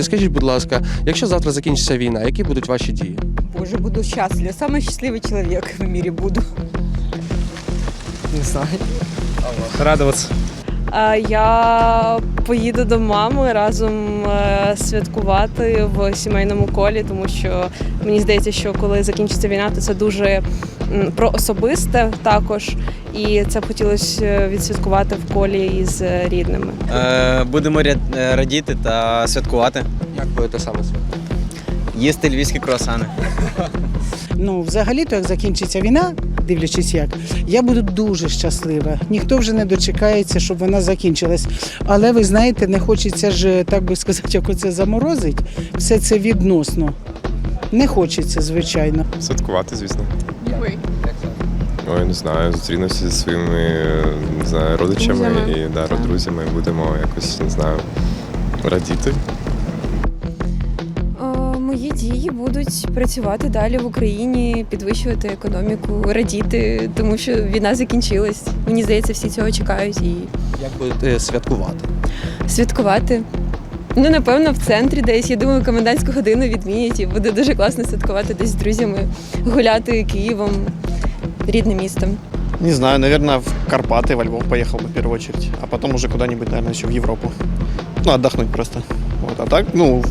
Скажіть, будь ласка, якщо завтра закінчиться війна, які будуть ваші дії? Боже, буду счастлива. Самый счастливый человек в мире буду. Не знаю. Радуватися. А, Я поїду до мами разом е, святкувати в сімейному колі, тому що мені здається, що коли закінчиться війна, то це дуже про особисте також. І це б хотілося відсвяткувати в колі із е, рідними. Е, будемо е, радіти та святкувати. Як будете саме святкувати? Їсти львівські круасани. Ну, взагалі-то, як закінчиться війна, дивлячись як, я буду дуже щаслива. Ніхто вже не дочекається, щоб вона закінчилась. Але ви знаєте, не хочеться ж, так би сказати, як оце заморозить. Все це відносно. Не хочеться, звичайно. Святкувати, звісно. Ой, не знаю, зустрінемося зі своїми е, не знаю, родичами і да, друзями. Будемо якось не знаю радіти. Будуть працювати далі в Україні, підвищувати економіку, радіти, тому що війна закінчилась. Мені здається, всі цього чекають і Як будете святкувати? святкувати. Ну, напевно, в центрі десь. Я думаю, комендантську годину відмінять і буде дуже класно святкувати десь з друзями, гуляти Києвом, рідним містом. Не знаю, наверное, в Карпаты, во Львов поехал бы в первую очередь, а потом уже куда-нибудь, наверное, еще в Европу. Ну, отдохнуть просто. Вот, а так, ну,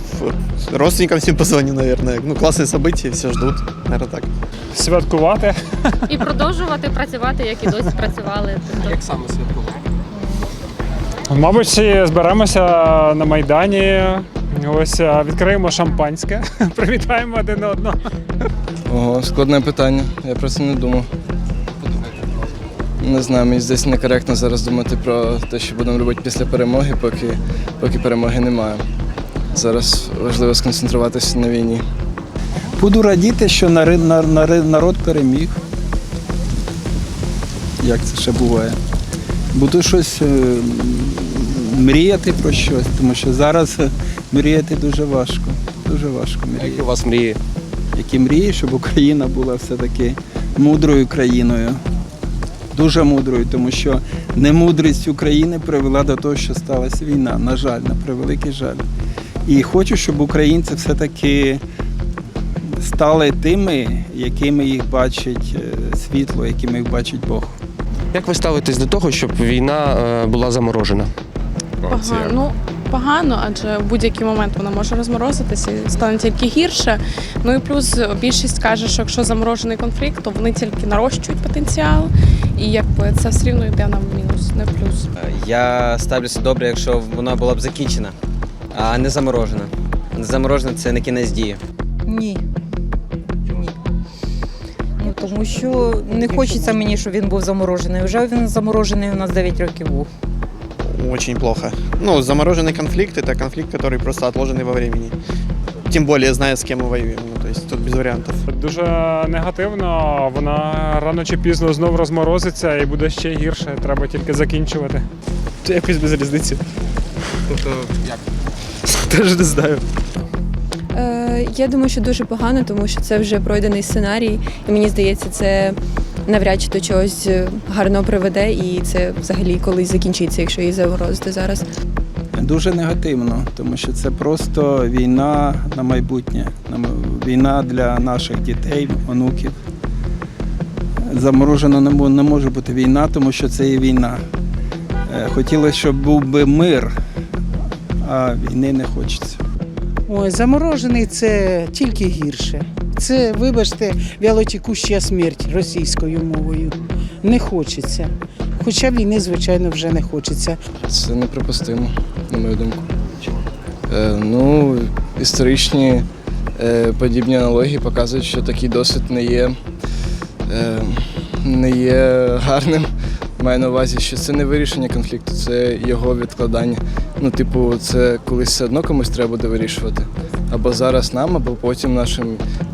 родственникам всем позвоню, наверное. Ну, классные события, все ждут, наверное, так. святкувати. і продовжувати працювати, як і досі працювали. Тобто Як саме святкувати? Мабуть, зберемося на Майдані. Ось відкриємо шампанське, привітаємо один одного. Ого, складне питання. Я про це не думав. Не знаю, мені здається некоректно зараз думати про те, що будемо робити після перемоги, поки, поки перемоги немає. Зараз важливо сконцентруватися на війні. Буду радіти, що народ переміг. Як це ще буває? Буду щось е, мріяти про щось, тому що зараз е, мріяти дуже важко. Дуже важко мріяти. Які у вас мрії? Які мрії, щоб Україна була все-таки мудрою країною. Дуже мудрою, тому що немудрість України привела до того, що сталася війна. На жаль, на превеликий жаль. І хочу, щоб українці все-таки стали тими, якими їх бачить е, світло, якими їх бачить Бог. Як ви ставитесь до того, щоб війна е, була заморожена? О, це як. ну погано, адже в будь-який момент вона може розморозитися і стане тільки гірше. Ну і плюс більшість каже, що якщо заморожений конфлікт, то вони тільки нарощують потенціал, і якби це все рівно йде нам в мінус, не в плюс. Е, Я ставлюся добре, якщо вона була б закінчена, а не заморожена. Не заморожена це не кінець дії. Ні. Ні. Ну, тому що не хочеться мені, щоб він був заморожений. Вже він заморожений у нас 9 років був Очень плохо. Ну, замороженный конфликт – это конфликт, который просто отложенный во времени. Тем более, зная, с кем мы воюем. Ну, то есть тут без вариантов. Дуже негативно, вона рано чи пізно знов розморозиться і буде ще гірше. Треба тільки закінчувати. Це якось без різниці. Тобто, як? Теж не знаю. Е, Я думаю, що дуже погано, тому що це вже пройдений сценарій, і мені здається, це навряд чи до чогось е, гарного приведе, і це взагалі колись закінчиться, якщо її заморозити зараз. Дуже негативно, тому що це просто війна на майбутнє, війна для наших дітей, онуків. Заморожена не може бути війна, тому що це є війна. Е, Хотілося, щоб був би мир, а війни не хочеться. Ой, заморожений це тільки гірше. Це, вибачте, вялотікуща смерть російською мовою. Не хочеться. Хоча війни, звичайно, вже не хочеться. Це неприпустимо, на мою думку. Е, ну, історичні е, подібні аналогії показують, що такий досвід не є, е, не є гарним. Маю на увазі, що це не вирішення конфлікту, це його відкладання. Ну, типу, це колись все одно комусь треба буде вирішувати. Або зараз нам, або потім нашим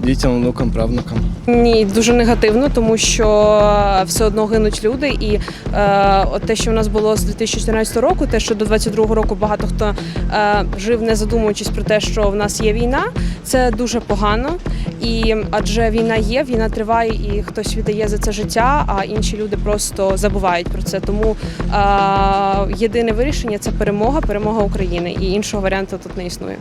дітям, онукам, правнукам. Ні, дуже негативно, тому що все одно гинуть люди. І е, от те, що в нас було з 2014 року, те, що до 22 року багато хто е, жив, не задумуючись про те, що в нас є війна, це дуже погано. І адже війна є, війна триває, і хтось віддає за це життя, а інші люди просто забувають про це. Тому е, єдине вирішення це перемога, перемога України, і іншого варіанту тут не існує.